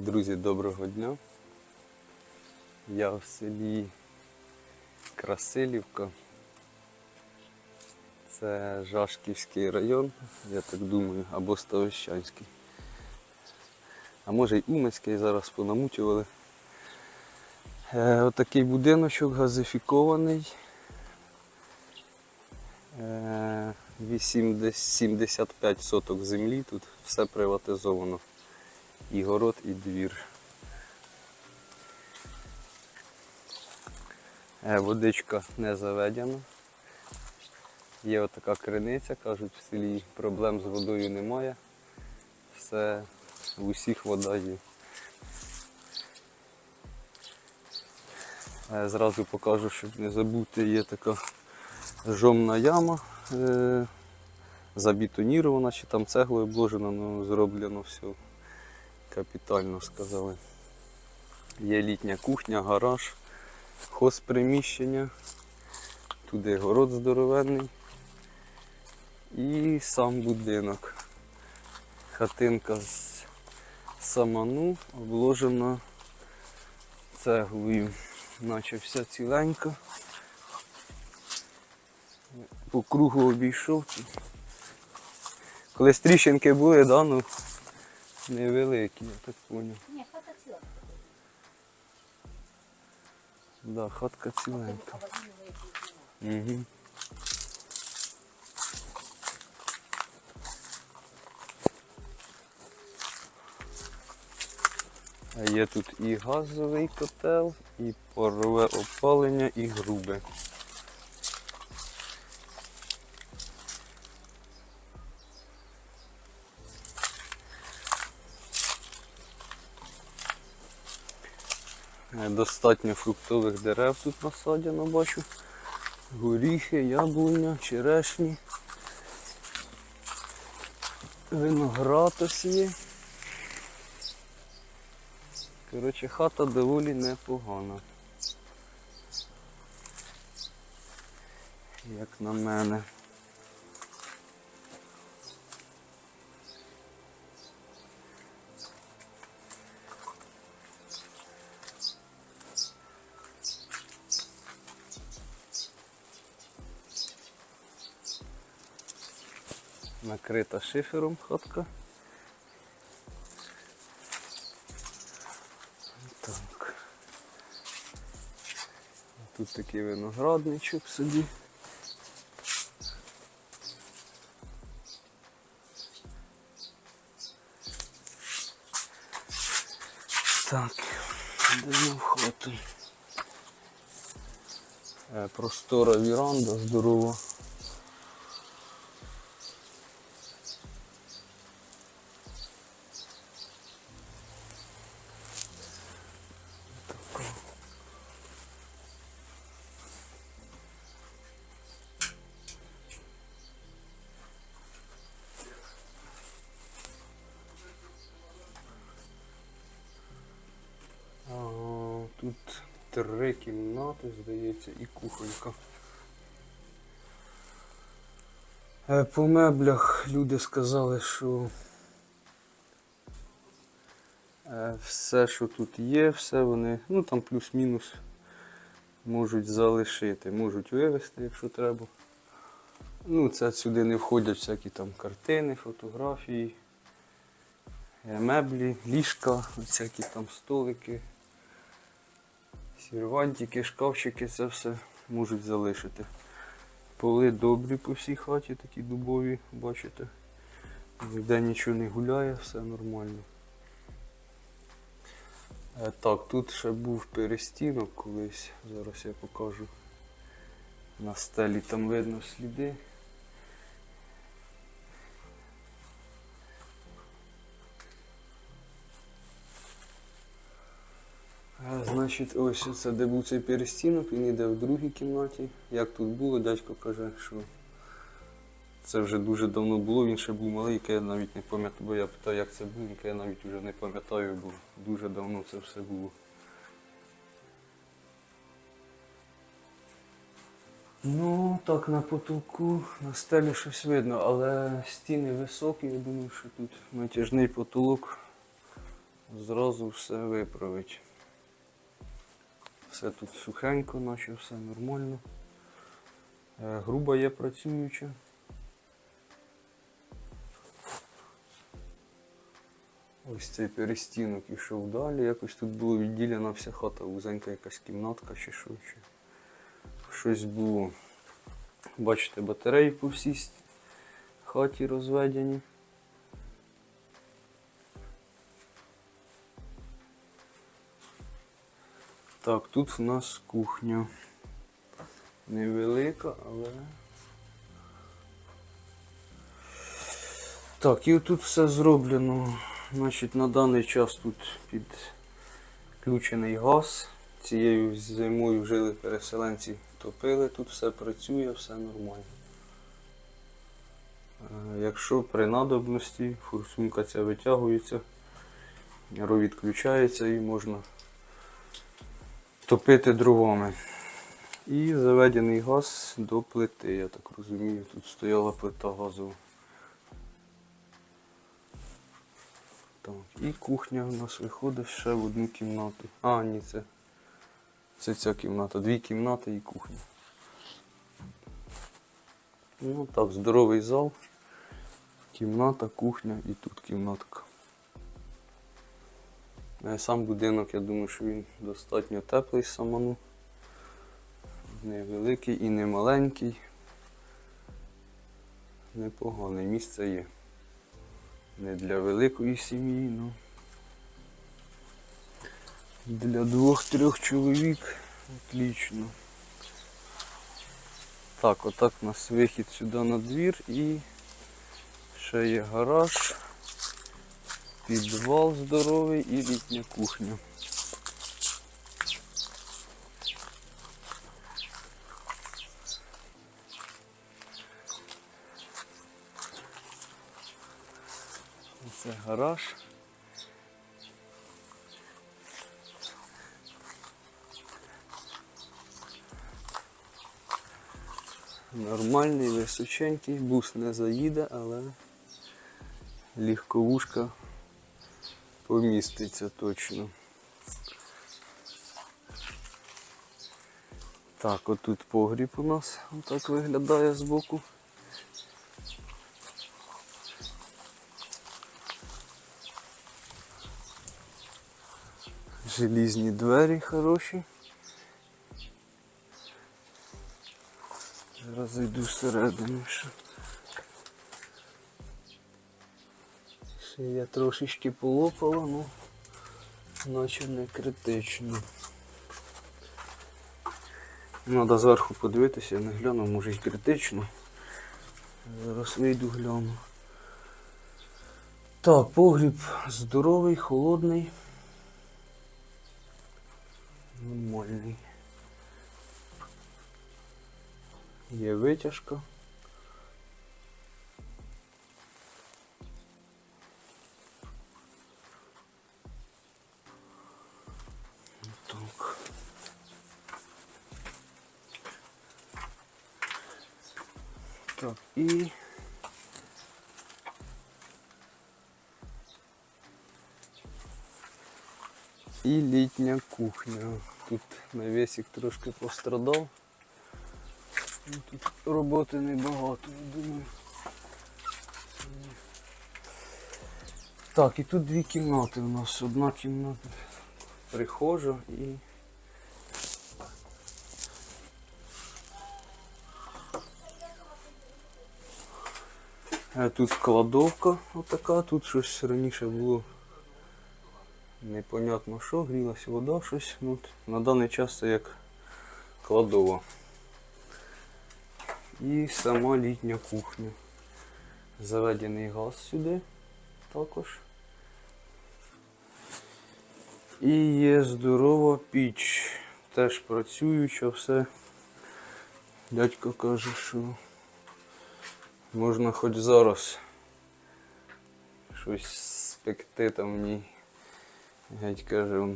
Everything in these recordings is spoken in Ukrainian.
Друзі, доброго дня. Я в селі Красилівка. Це Жашківський район, я так думаю, або Ставищанський. А може й Уманський зараз понамутювали. Е, отакий будиночок газифікований. Е, 80 75 соток землі, тут все приватизовано. І город, і двір. Е, Водичка не заведена. Є отака криниця, кажуть, в селі проблем з водою немає. Все, в усіх вода є. Е, Зразу покажу, щоб не забути, є така жомна яма. е, Забетонірована, чи там цеглою обложена, ну зроблено все капітально сказали. Є літня кухня, гараж, хозприміщення, туди город здоровенний і сам будинок. Хатинка з саману обложена цеглою, наче вся ціленька. По кругу обійшов. Коли тріщинки були, да, ну, невеликі, я так поняв. Ні, хата ціла. Да, хатка ціленька. Угу. А є тут і газовий котел, і парове опалення, і грубе. Достатньо фруктових дерев тут насаджено, бачу. Горіхи, яблуня, черешні. Виноград ось є. Коротше, хата доволі непогана. Як на мене. Накрита шифером хатка. Так. Тут такий виноградничок собі. Так, йдемо в хату. Е, Простора віранда здорова. Тут три кімнати, здається, і кухонька. Е, По меблях люди сказали, що е, все, що тут є, все вони, ну там плюс-мінус можуть залишити, можуть вивезти, якщо треба. Ну, це сюди не входять всякі там картини, фотографії, е, меблі, ліжка, всякі там столики. Сервантики, шкафчики, це все можуть залишити. Поли добрі по всій хаті, такі дубові, бачите. Ніде нічого не гуляє, все нормально. Е, Так, тут ще був перестінок колись, зараз я покажу. На стелі там видно сліди. Значить, ось це де був цей перестінок, він йде в другій кімнаті. Як тут було, дядько каже, що це вже дуже давно було, він ще був малий, яке я навіть не пам'ятаю, бо я питаю, як це було, яке я навіть вже не пам'ятаю, бо дуже давно це все було. Ну, так, на потолку, на стелі щось видно, але стіни високі, я думаю, що тут натяжний потолок зразу все виправить. Все тут сухенько, наче все нормально. Е, Груба є працююча. Ось цей перестінок ішов далі. Якось тут було відділена вся хата, вузенька якась кімнатка чи що. Чи... Щось було. Бачите, батареї по всій хаті розведені. Так, тут в нас кухня. Невелика, але. Так, і тут все зроблено. Значить, на даний час тут підключений газ. Цією зимою жили переселенці, топили, тут все працює, все нормально. Е, Якщо при надобності форсунка ця витягується, ро відключається і можна топити дровами. І заведений газ до плити, я так розумію. Тут стояла плита газова. Так, і кухня у нас виходить ще в одну кімнату. А, ні, це, це ця кімната. Дві кімнати і кухня. Ну так, здоровий зал. Кімната, кухня і тут кімнатка. Е, Сам будинок, я думаю, що він достатньо теплий саману. Невеликий і не маленький. Непогане місце є. Не для великої сім'ї, ну. Для двох-трьох чоловік отлично. Так, отак у нас вихід сюди на двір і ще є гараж, підвал здоровий і літня кухня. Це гараж. Нормальний, височенький, бус не заїде, але легковушка поміститься точно. Так, отут погріб у нас так виглядає збоку. Желізні двері хороші. Зараз зайду всередину ще. Я трошечки полопала, ну наче не критично. Треба зверху подивитися, я не гляну, може й критично. Зараз вийду гляну. Так, погріб здоровий, холодний. Нормальний. Є витяжка. Так, і І літня кухня. Тут навісик трошки пострадав. Ну, Тут роботи небагато, я думаю. Так, і тут дві кімнати у нас. Одна кімната прихожа і. Тут кладовка отака, тут щось раніше було непонятно що, грілась вода, щось. Ну, на даний час це як кладова. І сама літня кухня. Заведений газ сюди також. І є здорова піч. Теж працююча все. Дядько каже, що можна хоч зараз щось спекти там в ній. Геть каже,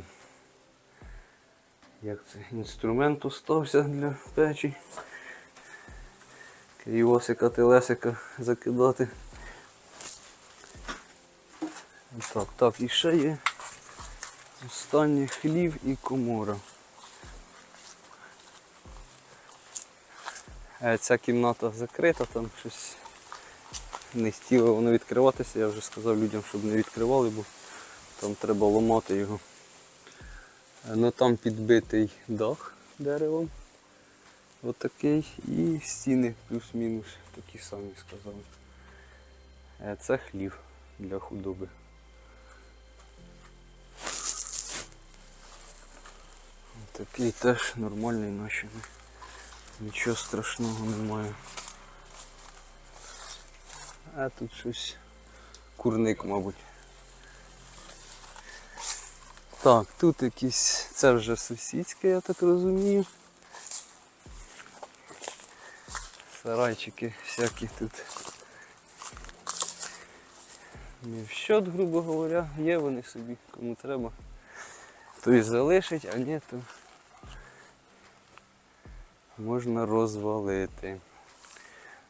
як це інструмент остався для печі. Київосика, телесика закидати. Так, так, і ще є Останній хлів і комора. Е, Ця кімната закрита, там щось не хотіло воно відкриватися. Я вже сказав людям, щоб не відкривали, бо там треба ламати його. Ну там підбитий дах деревом. Отакий. І стіни плюс-мінус такі самі сказали. Е, Це хлів для худоби. Такий теж нормальний наче. Нічого страшного немає. А тут щось курник, мабуть. Так, тут якісь, це вже сусідське, я так розумію. Сарайчики всякі тут. Не в счет, грубо говоря, є вони собі, кому треба. Той залишить, а ні, то можна розвалити.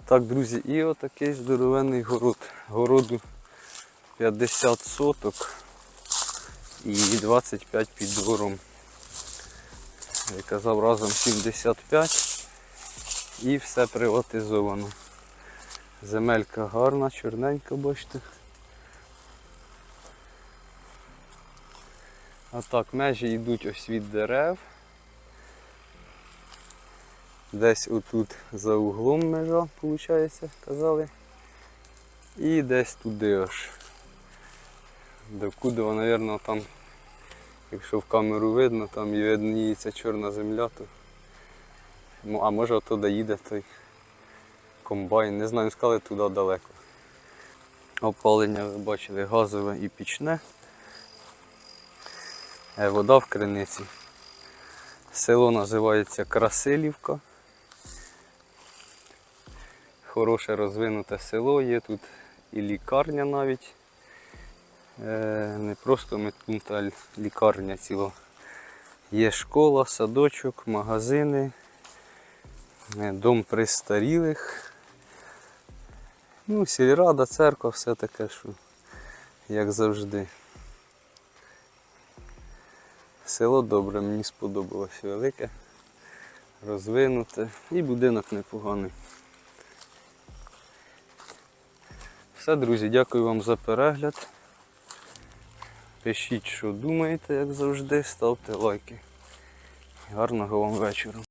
Так, друзі, і отакий здоровенний город. Городу 50 соток і 25 під двором. Я казав разом 75 і все приватизовано. Земелька гарна, чорненька, бачите. А так, межі йдуть ось від дерев. Десь отут за углом межа, виходить, казали. І десь туди аж. До мабуть, там, якщо в камеру видно, там і видніється чорна земля, то. Ну, А може туди їде той комбайн. Не знаю, сказали туди далеко. Опалення ви бачили газове і пічне. Е, Вода в криниці. Село називається Красилівка. Хороше розвинуте село, є тут і лікарня навіть. Е, Не просто медпункт, а лікарня ціла. Є школа, садочок, магазини, е, дом престарілих. Ну, сільрада, церква, все таке, що як завжди. Село добре, мені сподобалось велике, розвинуте і будинок непоганий. Все, друзі, дякую вам за перегляд. Пишіть, що думаєте, як завжди, ставте лайки. Гарного вам вечора.